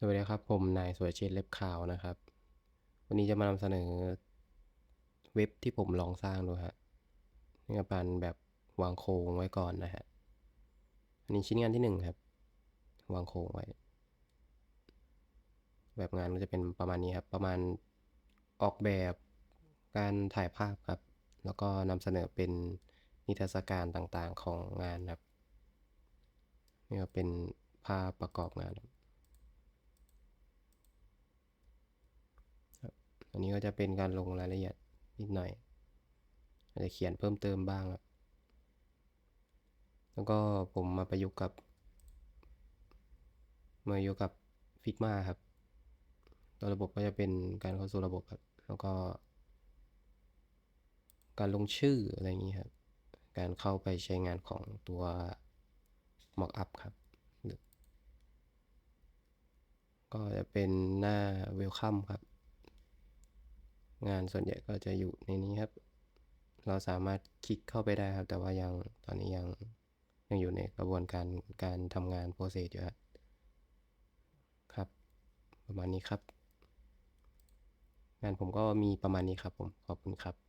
สวัสดีครับ ผมนายสุรเชษเล็บขาวนะครับ วันนี้จะมานำเสนอเว็บที่ผมลองสร้างดูฮะนี่ก็เป็นแบบวางโครงไว้ก่อนนะฮะอันนี้ชิ้นงานที่หนึ่งครับ วางโครงไว้ แบบงานก็จะเป็นประมาณนี้ครับ ประมาณออกแบบการถ่ายภาพครับ แล้วก็นำเสนอเป็นนิทรรศการต่างๆของงานครับนี่ก็เป็นภาพประกอบงานครับ อั นนี้ก็จะเป็นการลงรายละเอียดนิดหน่อย อาจจะเขียนเพิ่มเติมบ้าง แล้วก็ผมมาประยุกต์กับ มาอยู่กับ Figma ครับตัวระบบก็จะเป็นการเข้าสู่ระบบครับ แล้วก็ การลงชื่ออะไรอย่างนี้ครับ การเข้าไปใช้งานของตัว Mockup ครับ ก็จะเป็นหน้า Welcome ครับ งานส่วนใหญ่ก็จะอยู่ในนี้ครับ เราสามารถคลิกเข้าไปได้ครับ แต่ว่ายังตอนนี้ยังยังอยู่ในกระบวนการการทำงานโปรเซสอยู่ครับครับ ประมาณนี้ครับ งานผมก็มีประมาณนี้ครับผม ขอบคุณครับ